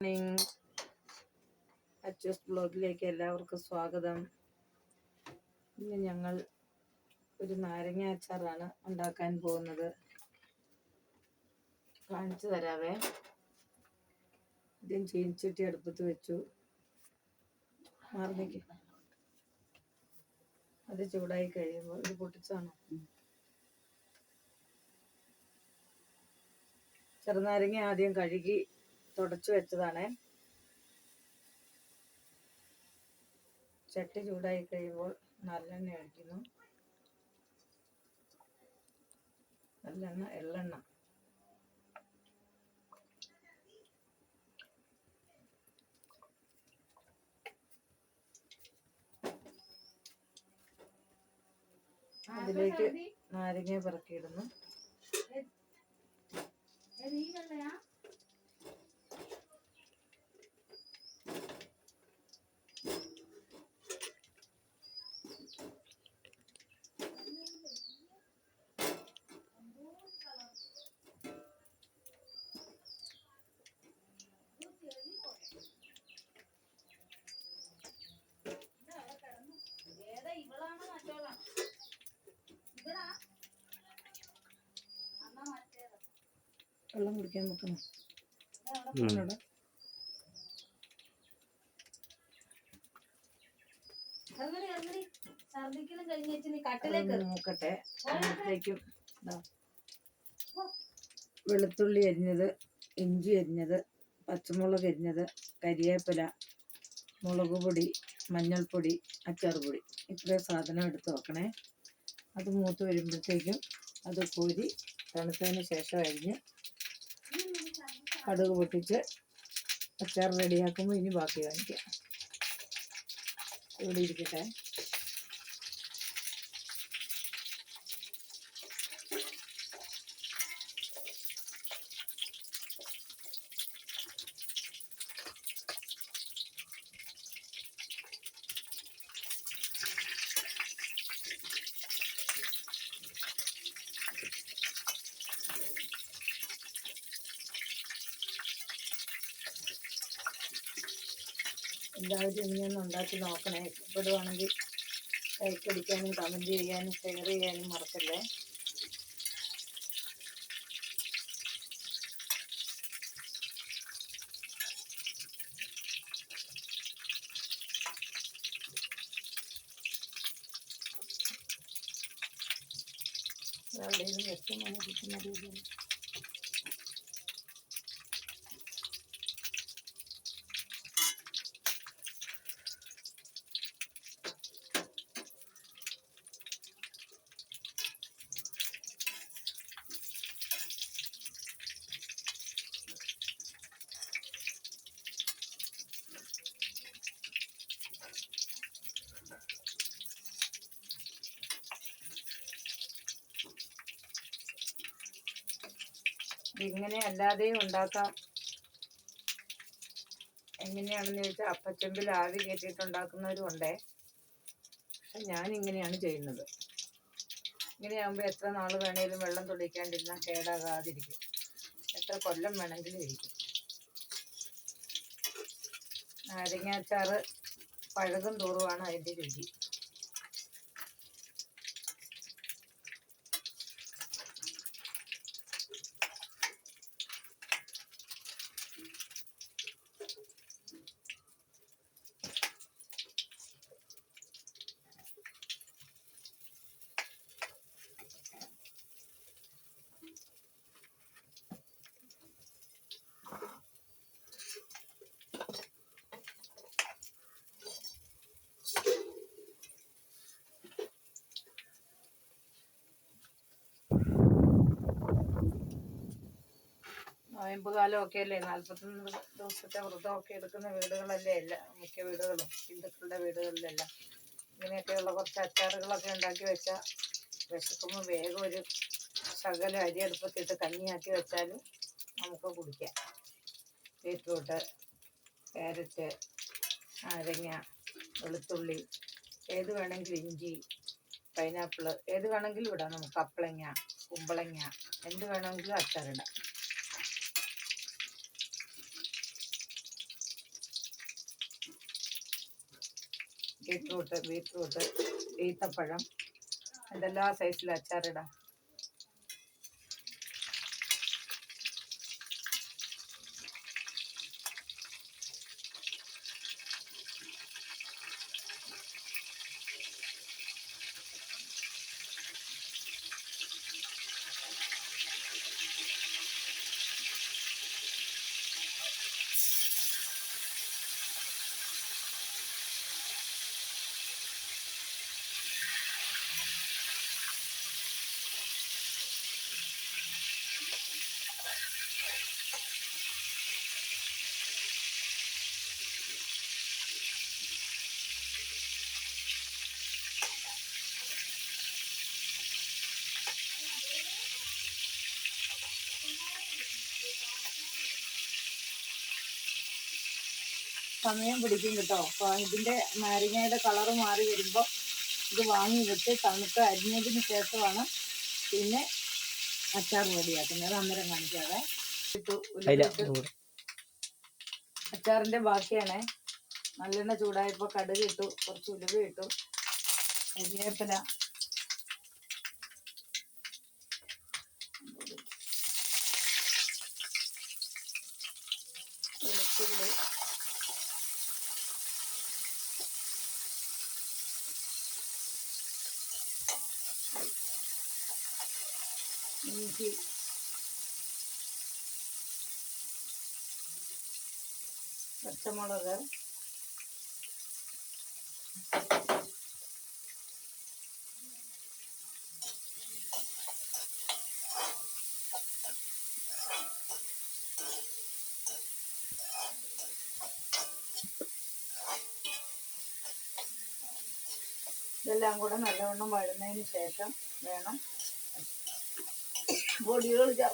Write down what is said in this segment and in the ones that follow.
Morning Achus ബ്ലോഗിലേക്ക് എല്ലാവർക്കും സ്വാഗതം. ഇന്ന് ഞങ്ങൾ ഒരു നാരങ്ങ അച്ചാറാണ് ഉണ്ടാക്കാൻ പോകുന്നത്. കാണിച്ചു തരാവേ. ഇതും ചീനിച്ചട്ടി അടുപ്പത്ത് വെച്ചു. മാറുന്നേക്ക് അത് ചൂടായി കഴിയുമ്പോൾ ഇത് പൊട്ടിച്ചാണോ ചെറുനാരങ്ങ ആദ്യം കഴുകി തുടച്ചു വെച്ചതാണ്. ചട്ടി ചൂടായി കഴിയുമ്പോൾ നല്ലെണ്ണ ഒഴിക്കുന്നു. നല്ലെണ്ണ എള്ളെണ്ണ. അതിലേക്ക് നാരങ്ങ പിറക്കിയിടുന്നു. വെള്ളം കുടിക്കാൻ വെക്കണം അവിടെ ഛർദിക്കലും കഴിഞ്ഞ് വെച്ച് നീ കട്ടിലേക്ക്. അതൊന്ന് നോക്കട്ടെ. അതിനകത്തേക്കും ദാ വെളുത്തുള്ളി അരിഞ്ഞത് ഇഞ്ചി അരിഞ്ഞത് പച്ചമുളക് അരിഞ്ഞത് കരിയേപ്പില മുളക് പൊടി മഞ്ഞൾപ്പൊടി അച്ചാർ പൊടി. ഇത്രയും സാധനം എടുത്ത് വെക്കണേ. അത് മൂത്ത് വരുമ്പോഴത്തേക്കും അത് കോരി തണുത്തതിന് ശേഷം അരിഞ്ഞ് കടുക് പൊട്ടിച്ച് അച്ചാർ റെഡിയാക്കുമ്പോൾ ഇനി ബാക്കി കാണിക്കാം. ഇവിടെ ഇരിക്കട്ടെ. എല്ലാവരും ഇങ്ങനെയൊന്ന് ഉണ്ടാക്കി നോക്കണേ. ഇഷ്ടപ്പെടുവാണെങ്കിൽ ലൈക്ക് അടിക്കാനും കമന്റ് ചെയ്യാനും ഷെയർ ചെയ്യാനും മറക്കല്ലേ? എവിടെയും വ്യക്തമായി കിട്ടുന്ന രീതിയിൽ. ഇങ്ങനെ അല്ലാതെയും ഉണ്ടാക്കാം. എങ്ങനെയാണെന്ന് ചോദിച്ചാൽ അപ്പച്ചമ്പിൽ ആവി കയറ്റിയിട്ട് ഉണ്ടാക്കുന്നവരും ഉണ്ടേ. പക്ഷെ ഞാൻ ഇങ്ങനെയാണ് ചെയ്യുന്നത്. ഇങ്ങനെയാകുമ്പോൾ എത്ര നാൾ വേണേലും വെള്ളം തുളിക്കാണ്ടിരുന്നാൽ കേടാകാതിരിക്കും. എത്ര കൊല്ലം വേണമെങ്കിലും ഇരിക്കും. നാരങ്ങാച്ചാറ് പഴകും തോറുമാണ് അതിന്റെ രുചി. നോയമ്പ് ഒക്കെ അല്ലേ? നാൽപ്പത്തൊന്ന് ദിവസത്തെ വ്രതമൊക്കെ എടുക്കുന്ന വീടുകളല്ലേ അല്ല മിക്ക വീടുകളും ഹിന്ദുക്കളുടെ വീടുകളിലെല്ലാം. ഇങ്ങനെയൊക്കെയുള്ള കുറച്ച് അച്ചാറുകളൊക്കെ ഉണ്ടാക്കി വെച്ചാൽ വിശക്കുമ്പോൾ വേഗം ഒരു ശകലം അരി അടുപ്പത്തിട്ട് കഞ്ഞിയാക്കി വെച്ചാൽ നമുക്ക് കുടിക്കാം. ബീറ്റ്റൂട്ട് ക്യാരറ്റ് നാരങ്ങ വെളുത്തുള്ളി ഏത് വേണമെങ്കിലും ഇഞ്ചി പൈനാപ്പിൾ ഏത് വേണമെങ്കിലും ഇടാം നമുക്ക്. കപ്പളങ്ങ കുമ്പളങ്ങ എന്ത് വേണമെങ്കിലും അച്ചാറിടാം. ബീട്രൂട്ട് ബീറ്റ്റൂട്ട് ഈത്തപ്പഴം എന്തെല്ലാം സൈസിൽ അച്ചാറിടാം. സമയം പിടിക്കും കേട്ടോ. അപ്പോൾ ഇതിന്റെ നാരങ്ങയുടെ കളറ് മാറി വരുമ്പോൾ ഇത് വാങ്ങി വെച്ച് തണുത്ത് അരിഞ്ഞതിന് ശേഷമാണ് പിന്നെ അച്ചാർ റെഡിയാക്കുന്നത്. അന്നേരം കാണിക്കാതെ. അച്ചാറിന്റെ ബാക്കിയാണ്. നല്ലെണ്ണ ചൂടായപ്പോൾ കടുക് ഇട്ടു കുറച്ച് ഉലുവ ഇട്ടു കരിവേപ്പില വെളുത്തുള്ളി. ഇഞ്ചി പച്ചമുളക്. ഇതെല്ലാം കൂടെ നല്ലവണ്ണം വഴുന്നതിന് ശേഷം വേണം 我留了，这样。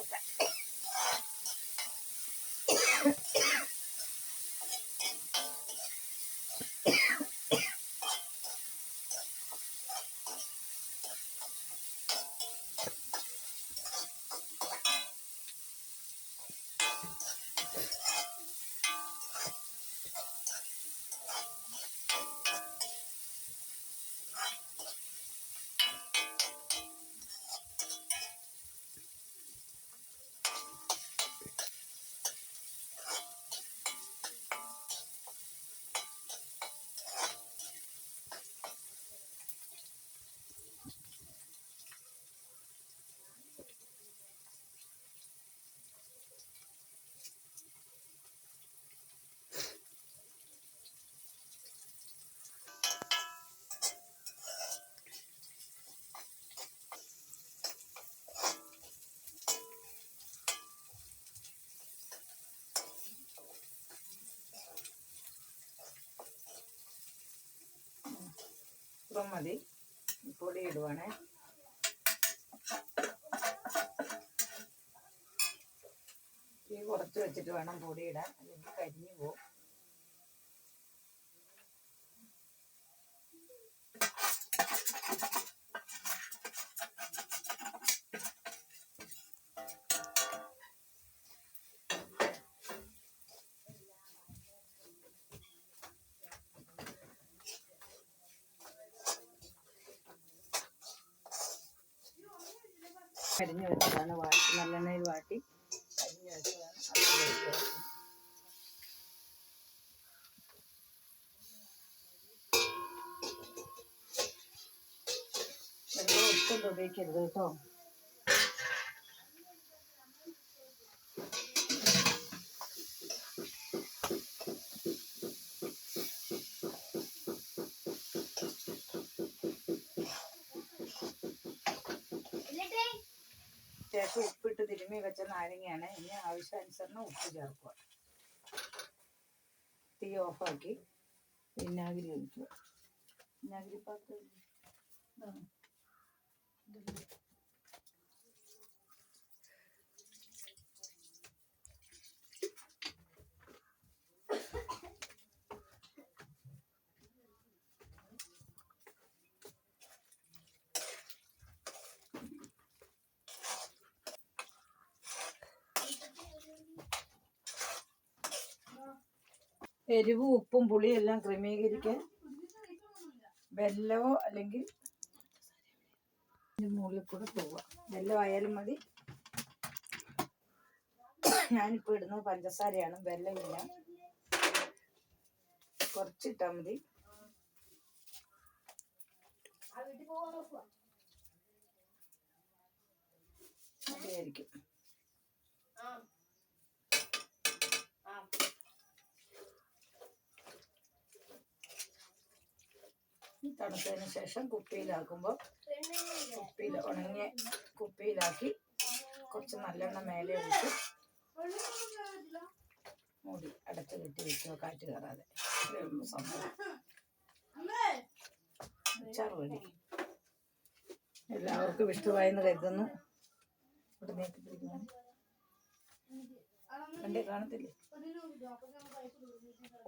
ഇത്രയും മതി. പൊടി ഇടുവാണേ. തീ കുറച്ച് വെച്ചിട്ട് വേണം പൊടി ഇടാൻ. അല്ലെങ്കിൽ കരിഞ്ഞു പോകും. കരിഞ്ഞു വെച്ചതാണ്. വാട്ടി നല്ലെണ്ണയിൽ വാട്ടി. കരിഞ്ഞു വെച്ചതാണ്. ഒട്ടും ഉപയോഗിക്കരുത് കേട്ടോ ശേഷം ഉപ്പിട്ട് തിരുമ്മി വെച്ച നാരങ്ങയാണ്. ഇനി ആവശ്യാനുസരണം ഉപ്പ് ചേർക്കുക. തീ ഓഫാക്കി വിനാഗിരി ഒഴിക്കുക. വിനാഗിരി പാത്രം എരിവും ഉപ്പും പുളിയും എല്ലാം ക്രമീകരിക്കാൻ വെല്ലമോ അല്ലെങ്കിൽ മുകളിൽ കൂടെ തൂവ വെല്ലം ആയാലും മതി. ഞാനിപ്പോൾ ഇടുന്നത് പഞ്ചസാരയാണ്. വെല്ലമില്ല കുറച്ചിട്ടാൽ മതി. മതിയായിരിക്കും തണുത്തതിന് ശേഷം കുപ്പിയിലാക്കുമ്പോൾ കുപ്പിയിൽ ഉണങ്ങിയ കുപ്പിയിലാക്കി കുറച്ച് നല്ലെണ്ണ മേലെ ഒഴിച്ച് മൂടി അടച്ച് കെട്ടി വെക്കുക കാറ്റ് കയറാതെ. എല്ലാവർക്കും ഇഷ്ടമായെന്ന് കരുതുന്നു. ഇവിടെ കാണത്തില്ലേ?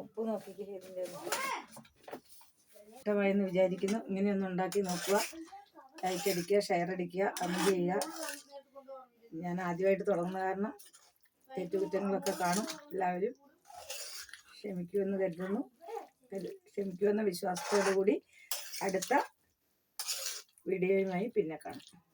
ഉപ്പ് നോക്കിക്കില്ലേ ഒന്ന്. ഇഷ്ടമായെന്ന് വിചാരിക്കുന്നു. ഇങ്ങനെയൊന്ന് ഉണ്ടാക്കി നോക്കുക. ലൈക്ക് അടിക്കുക ഷെയർ അടിക്കുക കമന്റ് ചെയ്യുക. ഞാൻ ആദ്യമായിട്ട് തുടങ്ങുന്ന കാരണം തെറ്റുകുറ്റങ്ങളൊക്കെ കാണും. എല്ലാവരും ക്ഷമിക്കുമെന്ന് കരുതുന്നു. കരു- ക്ഷമിക്കുമെന്ന വിശ്വാസത്തോടു കൂടി അടുത്ത വീഡിയോയുമായി പിന്നെ കാണാം.